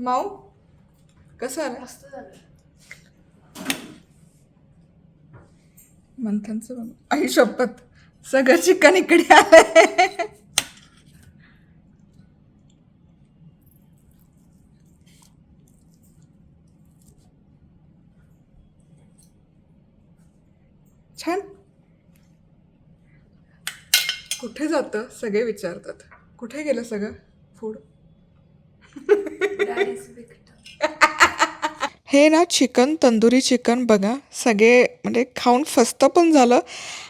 माऊ कसं आलं? मस्त झालं. मंथनचं बघ. आई शपथ. सगळं चिकन इकडे आलंय. छान. कुठे जातं? सगळे विचारतात. कुठे गेलं सगळं? फूड हे ना चिकन तंदुरी चिकन बघा. सगळे म्हणजे खाऊन फस्त पण झालं.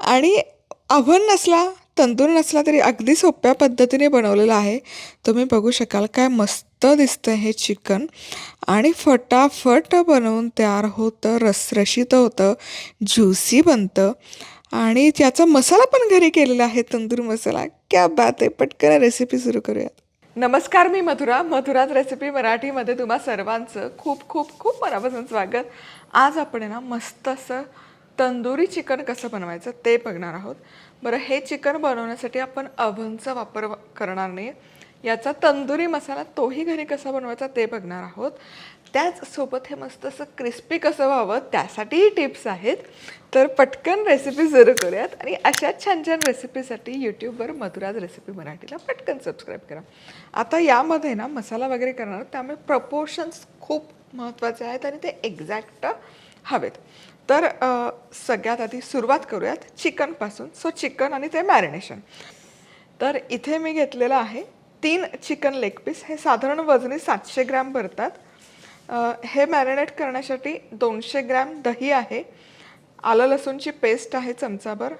आणि अव्हन नसला तंदूर नसला तरी अगदी सोप्या पद्धतीने बनवलेलं आहे. तुम्ही बघू शकाल काय मस्त दिसतं हे चिकन. आणि फटाफट बनवून तयार होतं रसरशीत होतं ज्युसी बनतं. आणि त्याचा मसाला पण घरी केलेला आहे तंदूर मसाला. क्या बात आहे पटकन रेसिपी सुरू करूयात. नमस्कार मी मथुरा. मथुरात रेसिपी मराठीमध्ये तुम्हा सर्वांचं खूप खूप खूप मनापासून स्वागत. आज आपण आहे ना मस्त असं तंदुरी चिकन कसं बनवायचं ते बघणार आहोत. बरं हे चिकन बनवण्यासाठी आपण अव्हनचा वापर व- करणार नाही याचा तंदुरी मसाला तोही घरी कसा बनवायचा ते बघणार आहोत. त्याचसोबत हे मस्त असं क्रिस्पी कसं व्हावं त्यासाठीही टिप्स आहेत. तर पटकन रेसिपी सुरू करूयात आणि अशाच छान छान रेसिपीसाठी यूट्यूबवर मधुराज रेसिपी मराठीला पटकन सबस्क्राईब करा. आता यामध्ये ना मसाला वगैरे करणार त्यामुळे प्रपोर्शन्स खूप महत्त्वाचे आहेत आणि ते एक्झॅक्ट हवेत. तर सगळ्यात आधी सुरुवात करूयात चिकनपासून सो चिकन आणि ते मॅरिनेशन तर इथे मी घेतलेलं आहे तीन चिकन लेग पीस हे साधारण वजनी सातशे ग्रॅम भरतात. हे मॅरिनेट करण्यासाठी दोनशे ग्रॅम दही आहे आलं लसूणची पेस्ट आहे चमचाभर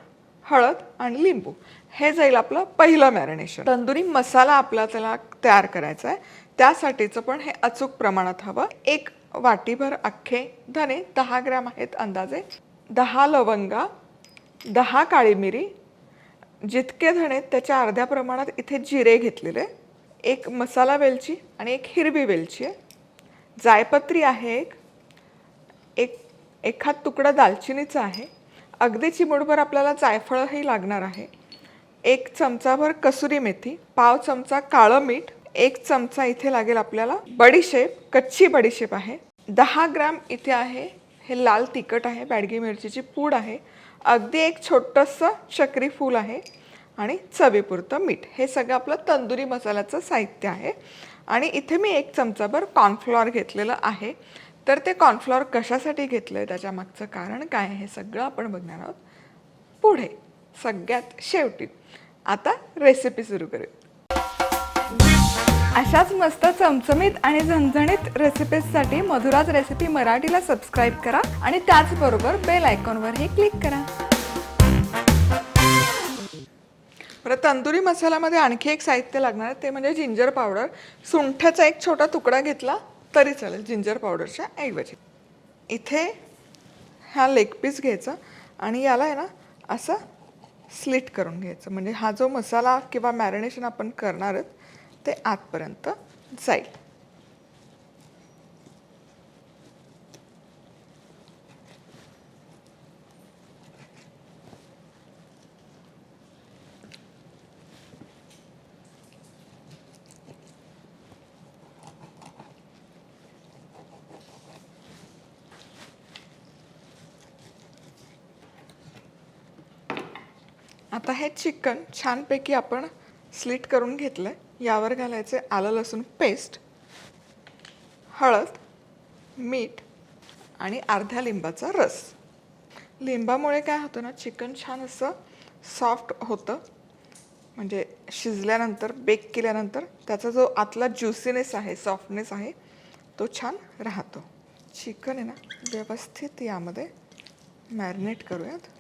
हळद आणि लिंबू. हे जाईल आपलं पहिलं मॅरिनेशन. तंदुरी मसाला आपला त्याला तयार करायचा आहे. त्यासाठीचं पण हे अचूक प्रमाणात हवं. एक वाटीभर अख्खे धने दहा ग्रॅम आहेत अंदाजे. दहा लवंगा दहा काळी मिरी जितके धणे त्याच्या अर्ध्या प्रमाणात इथे जिरे घेतलेले. एक मसाला वेलची आणि एक हिरवी वेलची आहे. जायपत्री आहे एक. एक एखाद तुकडा दालचिनीचा आहे. अगदी चिमूटभर आपल्याला जायफळही लागणार आहे. एक चमचाभर कसुरी मेथी पाव चमचा काळं मीठ एक चमचा इथे लागेल आपल्याला बडीशेप कच्ची बडीशेप आहे. दहा ग्राम इथे आहे हे लाल तिखट आहे बॅडगी मिरचीची पूड आहे. अगदी एक छोटंसं चक्री फूल आहे. आणि चवीपुरतं मीठ. हे सगळं आपलं तंदुरी मसाल्याचं साहित्य आहे. आणि इथे मी एक चमचाभर कॉर्नफ्लॉर घेतलेलं आहे. तर ते कॉर्नफ्लॉर कशासाठी घेतलं आहे त्याच्या मागचं कारण काय आहे हे सगळं आपण बघणार आहोत पुढे सगळ्यात शेवटी. आता रेसिपी सुरू करूया. अशाच मस्त चमचमीत आणि झणझणीत रेसिपीजसाठी मधुराज रेसिपी मराठीला सबस्क्राईब करा आणि त्याचबरोबर बेल आयकॉनवरही क्लिक करा. बरं तंदुरी मसाल्यामध्ये आणखी एक साहित्य लागणार आहे ते म्हणजे जिंजर पावडर. सुंठाचा एक छोटा तुकडा घेतला तरी चालेल जिंजर पावडरच्या ऐवजी. इथे हा लेग पीस घ्यायचा आणि याला आहे ना असं स्लिट करून घ्यायचं. म्हणजे हा जो मसाला किंवा मॅरिनेशन आपण करणार आहोत ते आतपर्यंत जाईल. आता हे चिकन छानपैकी आपण स्लिट करून घेतलं आहे यावर घालायचे आलं लसूण पेस्ट हळद मीठ आणि अर्ध्या लिंबाचा रस. लिंबामुळे काय होतं ना चिकन छान असं सॉफ्ट होतं. म्हणजे शिजल्यानंतर बेक केल्यानंतर त्याचा जो आतला ज्युसीनेस आहे सॉफ्टनेस आहे तो छान राहतो. चिकन आहे ना व्यवस्थित यामध्ये मॅरिनेट करूयात.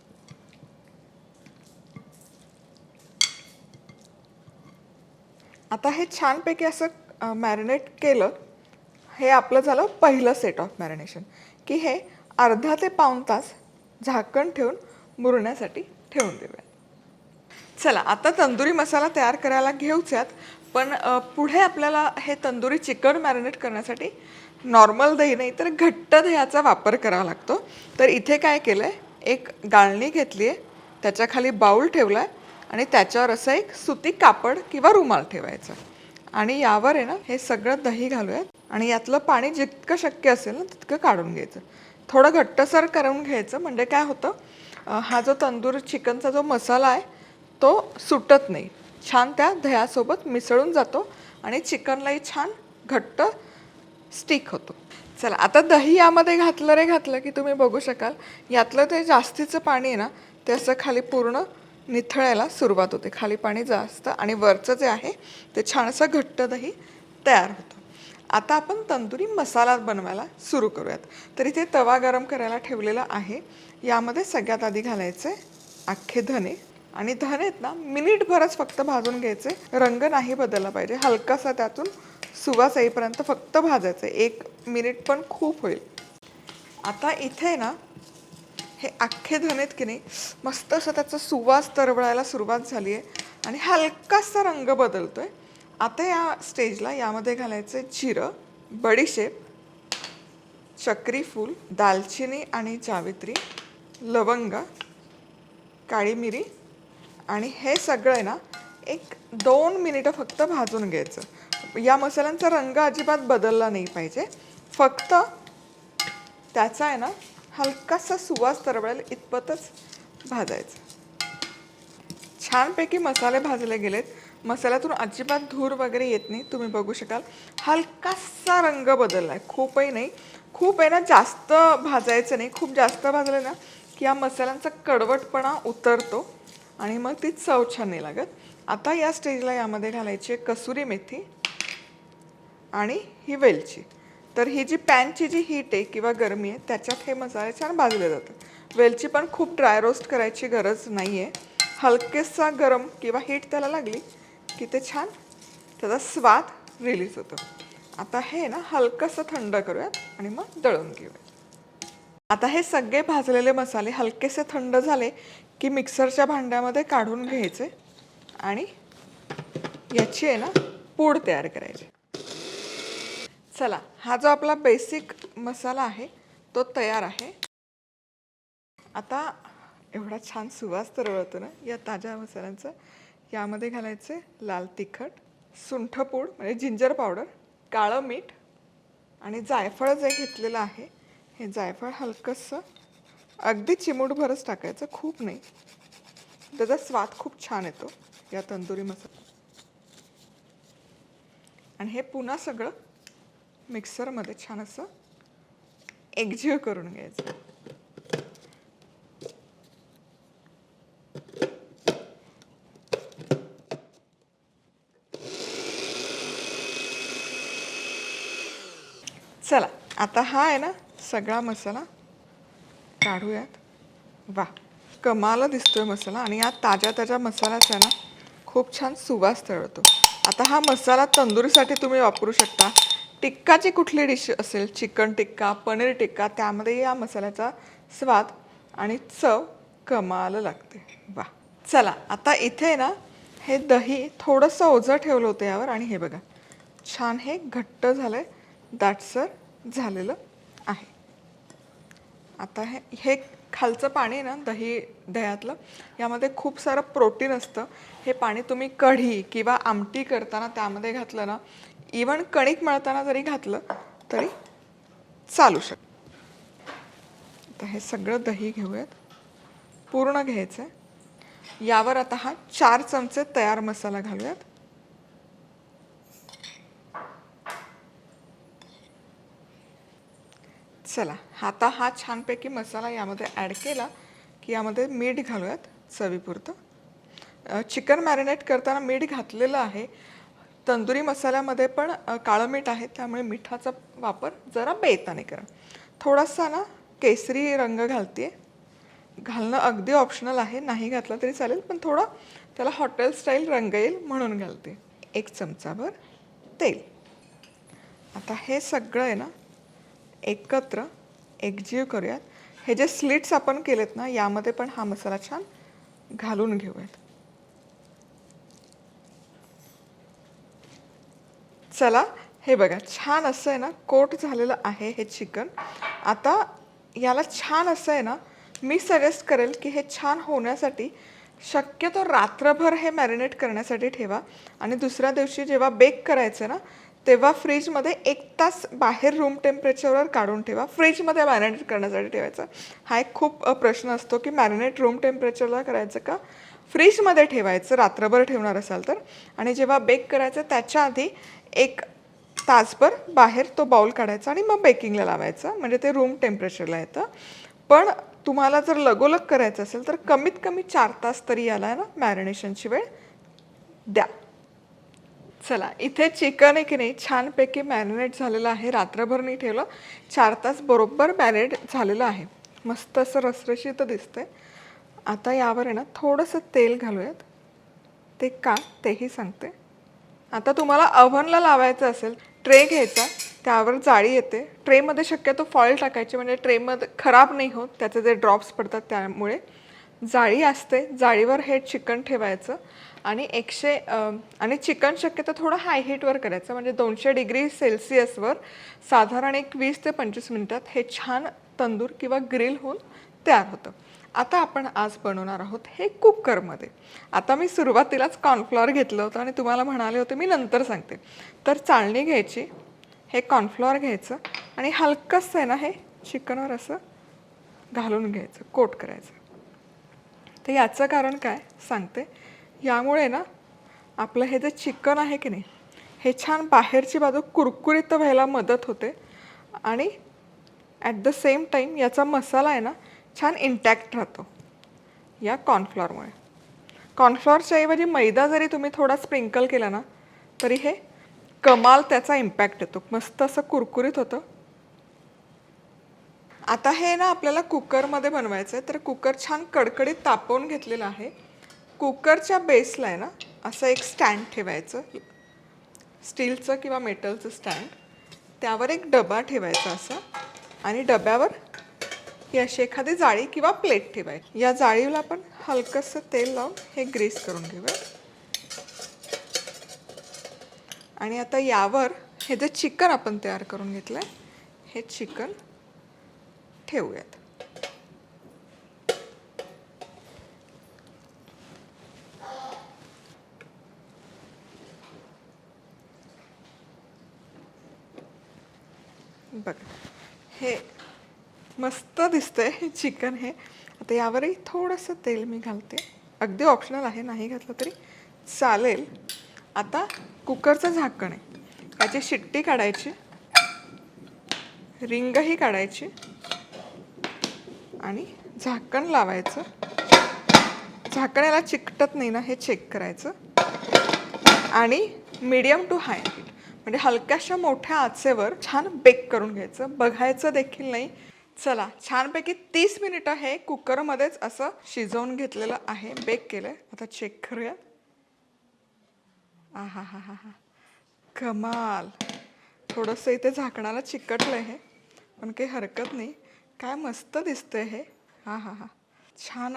आता हे छानपैकी असं मॅरिनेट केलं हे आपलं झालं पहिलं सेट ऑफ मॅरिनेशन की हे अर्धा ते पाऊण तास झाकण ठेवून मुरण्यासाठी ठेवून देऊया चला आता तंदुरी मसाला तयार करायला घेऊच्यात पण पुढे आपल्याला हे तंदुरी चिकन मॅरिनेट करण्यासाठी नॉर्मल दही नाही तर घट्ट दह्याचा वापर करावा लागतो. तर इथे काय केलं आहे एक गाळणी घेतली आहे त्याच्याखाली बाऊल ठेवला आहे आणि त्याच्यावर असं एक सुती कापड किंवा रुमाल ठेवायचा. आणि यावर आहे ना हे सगळं दही घालूयात. आणि यातलं पाणी जितकं शक्य असेल ना तितकं काढून घ्यायचं. थोडं घट्टसर करून घ्यायचं म्हणजे काय होतं हा जो तंदूर चिकनचा जो मसाला आहे तो सुटत नाही. छान त्या दह्यासोबत मिसळून जातो आणि चिकनलाही छान घट्ट स्टिक होतो. चला आता दही यामध्ये घातलं रे घातलं की तुम्ही बघू शकाल. यातलं ते जास्तीचं पाणी आहे ना ते असं खाली पूर्ण निथळायला सुरुवात होते. खाली पाणी जास्त आणि वरचं जे आहे ते छान असं घट्ट दही तयार होतं. आता आपण तंदुरी मसाला बनवायला सुरू करूयात. तर इथे तवा गरम करायला ठेवलेला आहे. यामध्ये सगळ्यात आधी घालायचे अख्खे धने. आणि धने आहेत ना मिनिटभरच फक्त भाजून घ्यायचे. रंग नाही बदलला पाहिजे. हलकासा त्यातून सुवास येईपर्यंत फक्त भाजायचं. एक मिनिट पण खूप होईल. आता इथे ना हे अख्खे धनेत की नाही मस्त असं त्याचा सुवास तरवळायला सुरुवात झाली आहे आणि हलकासा रंग बदलतो आहे आता या स्टेजला यामध्ये घालायचं जिरं बडीशेप चक्री फूल दालचिनी आणि जावित्री लवंग काळी मिरी आणि हे सगळं आहे ना एक दोन मिनिटं फक्त भाजून घ्यायचं. या मसाल्यांचा रंग अजिबात बदलला नाही पाहिजे. फक्त त्याचा आहे ना हलकासा सुवास तरवळेल इतपतच भाजायचं. छानपैकी मसाले भाजले गेलेत. मसाल्यातून अजिबात धूर वगैरे येत नाही तुम्ही बघू शकाल. हलकासा रंग बदलला आहे खूपही नाही. खूप आहे ना जास्त भाजायचं नाही. खूप जास्त भाजलं ना की या मसाल्यांचा कडवटपणा उतरतो आणि मग ती चव छान नाही लागत. आता या स्टेजला यामध्ये घालायची आहे कसुरी मेथी आणि ही वेलची. तर ही जी पॅनची जी हीट आहे किंवा गरमी आहे त्याच्यात हे मसाले छान भाजले जातात. वेलची पण खूप ड्राय रोस्ट करायची गरज नाही आहे हलकेसा गरम किंवा हीट त्याला लागली की ते छान त्याचा स्वाद रिलीज होतो. आता हे ना हलकंसं थंड करूयात आणि मग दळून घेऊयात. आता हे सगळे भाजलेले मसाले हलकेसे थंड झाले की मिक्सरच्या भांड्यामध्ये काढून घ्यायचे आणि याची आहे ना पूड तयार करायची. चला हा जो आपला बेसिक मसाला आहे तो तयार आहे. आता एवढा छान सुवास तरवळतो ना या ताज्या मसाल्यांचा. यामध्ये घालायचे लाल तिखट सुंठपूड म्हणजे जिंजर पावडर काळं मीठ आणि जायफळ जे घेतलेलं आहे हे जायफळ हलकंसं अगदी चिमूटभरच टाकायचं खूप नाही. त्याचा स्वाद खूप छान येतो या तंदुरी मसाला. आणि हे पुन्हा सगळं मिक्सरमध्ये छान असं एकजीव करून घ्यायचं. चला आता हा आहे ना सगळा मसाला काढूयात. वा कमाल दिसतोय मसाला आणि या ताज्या ताज्या मसाल्याचा ना खूप छान सुवास तळतो. आता हा मसाला तंदुरीसाठी तुम्ही वापरू शकता. टिक्काची कुठली डिश असेल? चिकन टिक्का पनीर टिक्का त्यामध्ये या मसाल्याचा स्वाद आणि चव कमाल लागते. वा चला आता इथे ना हे दही थोडंसं ओझं ठेवलं होतं यावर आणि हे बघा. छान हे घट्ट झालं आहे दाटसर झालेलं आहे. आता हे हे खालचं पाणी आहे ना दही दह्यातलं यामध्ये खूप सारं प्रोटीन असतं. हे पाणी तुम्ही कढी किंवा आमटी करताना त्यामध्ये घातलं ना इवन कणिक मळताना जरी घातलं तरी चालू शकतं आता हे सगळं दही घेऊयात. पूर्ण घ्यायचं आहे यावर आता हा चार चमचे तयार मसाला घालूयात. चला आता हा छानपैकी मसाला यामध्ये ॲड केला की यामध्ये मीठ घालूयात चवीपुरतं. चिकन मॅरिनेट करताना मीठ घातलेलं आहे. तंदुरी मसाल्यामध्ये पण काळं मीठ आहे त्यामुळे मिठाचा वापर जरा बेताने करा. थोडासा ना केसरी रंग घालते घालणं अगदी ऑप्शनल आहे नाही घातलं तरी चालेल पण थोडं त्याला हॉटेल स्टाईल रंग येईल म्हणून घालते. एक चमचाभर तेल. आता हे सगळं आहे ना एकत्र एकजीव करूयात. हे जे स्लिट्स आपण केलेत ना यामध्ये पण हा मसाला छान घालून घेऊयात. चला हे बघा छान असं आहे ना कोट झालेलं आहे हे चिकन. आता याला छान असं आहे ना मी सजेस्ट करेल की हे छान होण्यासाठी शक्यतो रात्रभर हे मॅरिनेट करण्यासाठी ठेवा. आणि दुसऱ्या दिवशी जेव्हा बेक करायचं ना तेव्हा फ्रीजमध्ये एक तास बाहेर रूम टेम्परेचरवर काढून ठेवा. फ्रीजमध्ये मॅरिनेट करण्यासाठी ठेवायचं. हा एक खूप प्रश्न असतो की मॅरिनेट रूम टेम्परेचरला करायचं का? फ्रीजमध्ये ठेवायचं रात्रभर ठेवणार असाल तर. आणि जेव्हा बेक करायचं त्याच्या आधी एक तासभर बाहेर तो बाउल काढायचा आणि मग बेकिंगला लावायचं. म्हणजे ते रूम टेम्परेचरला येतं. पण तुम्हाला जर लगोलग करायचं असेल तर कमीत कमी चार तास तरी याला ना मॅरिनेशनची वेळ द्या. चला इथे चिकन आहे की नाही छानपैकी मॅरिनेट झालेलं आहे. रात्रभर नाही ठेवलं चार तास बरोबर मॅरिनेट झालेलं आहे. मस्त असं रसरशीत दिसतंय. आता यावर आहे ना थोडंसं तेल घालूयात. ते का तेही सांगते. आता तुम्हाला अव्हनला लावायचं असेल ट्रे घ्यायचा त्यावर जाळी येते. ट्रेमध्ये शक्यतो फॉईल टाकायची म्हणजे ट्रेमध्ये खराब नाही होत त्याचे जे ड्रॉप्स पडतात त्यामुळे. जाळी असते जाळीवर हे चिकन ठेवायचं. आणि एकशे आणि चिकन शक्यतो थोडं हाय हीटवर करायचं म्हणजे दोनशे डिग्री सेल्सिअसवर साधारण एक वीस ते पंचवीस मिनिटात हे छान तंदूर किंवा ग्रिल होऊन तयार होतं. आता आपण आज बनवणार आहोत हे कुकरमध्ये. आता मी सुरुवातीलाच कॉर्नफ्लॉवर घेतलं होतं आणि तुम्हाला म्हणाले होते मी नंतर सांगते. तर चाळणी घ्यायची हे कॉर्नफ्लॉवर घ्यायचं आणि हलकंसं आहे ना हे चिकनवर असं घालून घ्यायचं कोट करायचं. तर याचं कारण काय सांगते? यामुळे ना आपलं हे जे चिकन आहे की नाही हे छान बाहेरची बाजू कुरकुरीत व्हायला मदत होते आणि ॲट द सेम टाईम याचा मसाला आहे ना छान इंटॅक्ट राहतो. या कॉर्नफ्लॉरमुळे कॉर्नफ्लॉरच्या ऐवजी मैदा जरी तुम्ही थोडा स्प्रिंकल केला ना तरी हे कमाल त्याचा इम्पॅक्ट येतो. मस्त असं कुरकुरीत होतं. आता हे ना आपल्याला कुकरमध्ये बनवायचं आहे तर कुकर छान कडकडीत तापवून घेतलेलं आहे. कुकरच्या बेसला आहे ना असं एक स्टँड ठेवायचं. स्टीलचं किंवा मेटलचं स्टँड त्यावर एक डबा ठेवायचा असा. आणि डब्यावर ही अशी एखादी जाळी किंवा प्लेट ठेवायची या जाळीला आपण हलकंसं तेल लावून हे ग्रीस करून घेऊया. आणि आता यावर हे जे चिकन आपण तयार करून घेतलं आहे हे चिकन ठेवूयात. बघा हे मस्त दिसतंय हे चिकन हे. आता यावरही थोडंसं तेल मी घालते. अगदी ऑप्शनल आहे नाही घातलं तरी चालेल. आता कुकरचं झाकण आहे. त्याची शिट्टी काढायची. रिंगही काढायची. आणि झाकण लावायचं. झाकण याला चिकटत नाही ना हे चेक करायचं. आणि मीडियम टू हाय म्हणजे हलक्याशा मोठ्या आचेवर छान बेक करून घ्यायचं. बघायचं देखील नाही. चला छानपैकी तीस मिनिटं हे कुकरमध्येच असं शिजवून घेतलेलं आहे. बेक केलं आहे. आता चेक करूया. आ हा हा हा हा कमाल. थोडंसं इथे झाकणाला चिकटलं आहे पण काही हरकत नाही. काय मस्त दिसतंय हे. हा हा हा छान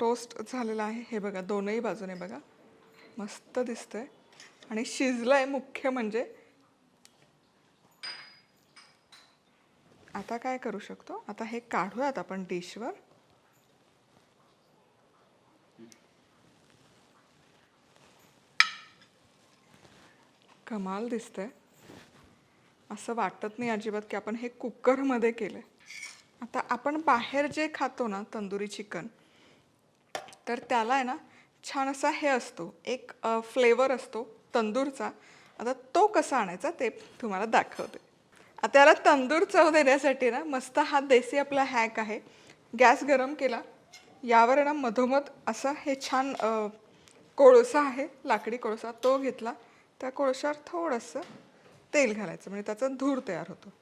टोस्ट झालेलं आहे. हे बघा दोनही बाजूने बघा. मस्त दिसतंय. आणि शिजलं आहे मुख्य म्हणजे आता काय करू शकतो? आता हे काढूयात आपण डिशवर. कमाल दिसतंय. असं वाटत नाही अजिबात की आपण हे कुकरमध्ये केलं आता आपण बाहेर जे खातो ना तंदुरी चिकन तर त्याला आहे ना छान असा हे असतो एक फ्लेवर असतो तंदूरचा. आता तो कसा आणायचा ते तुम्हाला दाखवते. आता याला तंदूर चव देण्यासाठी ना मस्त हा देसी आपला हॅक आहे. गॅस गरम केला. यावर ना मधोमध असं हे छान कोळसा आहे लाकडी कोळसा तो घेतला. त्या कोळशावर थोडंसं तेल घालायचं म्हणजे त्याचा धूर तयार होतो.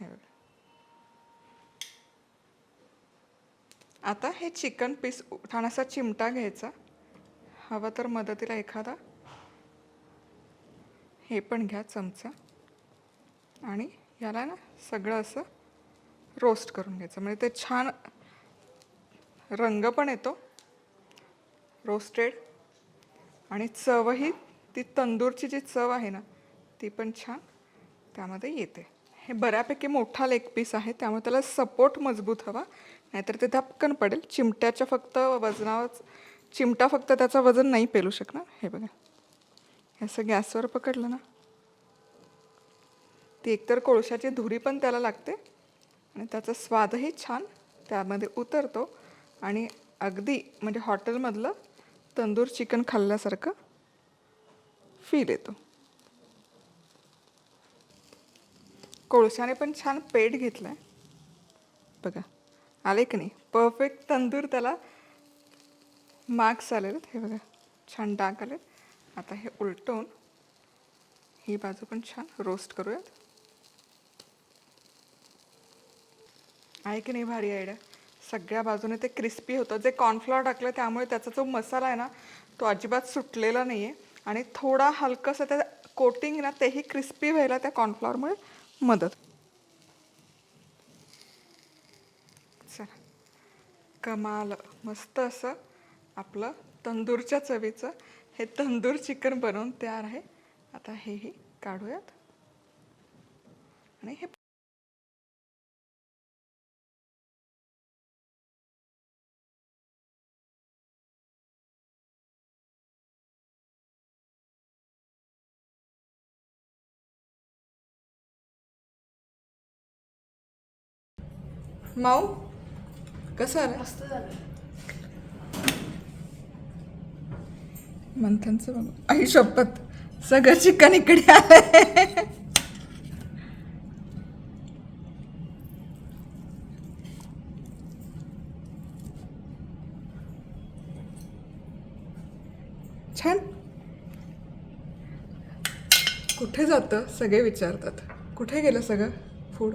हे आता हे चिकन पीस उठाण्याचा चिमटा घ्यायचा. हवा तर मदतीला एखादा. हे पण घ्या चमचा. आणि याला ना सगळं असं रोस्ट करून घ्यायचं. म्हणजे ते छान रंग पण येतो रोस्टेड आणि चवही ती तंदूरची जी चव आहे ना ती पण छान त्यामध्ये येते. हे बऱ्यापैकी मोठा लेग पीस आहे त्यामुळे त्याला सपोर्ट मजबूत हवा. नाहीतर ते धपकन पडेल. चिमट्याच्या फक्त वजनावर चिमटा फक्त त्याचं वजन नाही पेलू शकणार. हे बघा. असं गॅसवर पकडलं ना. ती एकतर कोळशाची धुरी पण त्याला लागते आणि त्याचा स्वादही छान त्यामध्ये उतरतो. आणि अगदी म्हणजे हॉटेलमधलं तंदूर चिकन खाल्ल्यासारखं फील येतो. कोळशाने पण छान पेट घेतलं आहे बघा आले की नाही? परफेक्ट तंदूर त्याला मार्क्स आलेले हे बघा छान डाग आले आता हे उलटवून ही बाजू पण छान रोस्ट करूयात. आहे की नाही भारी आयडिया सगळ्या बाजूने ते क्रिस्पी होतं. जे कॉर्नफ्लॉवर टाकलं त्यामुळे त्याचा जो मसाला आहे ना तो अजिबात सुटलेला नाही आहे आणि थोडा हलकंसं त्या कोटिंग ना तेही क्रिस्पी व्हायला त्या कॉर्नफ्लॉवरमुळे मदत. चला. कमाल. मस्त असं आपलं तंदूरच्या चवीचं हे तंदूर चिकन बनवून तयार आहे. आता हेही काढूयात. आणि हे माऊ? कसं आलं? मंथनचं बघ. आई शपथ. सगळं चिकन इकडे आलंय. छान. कुठे जातं? सगळे विचारतात. कुठे गेलं सगळं? Food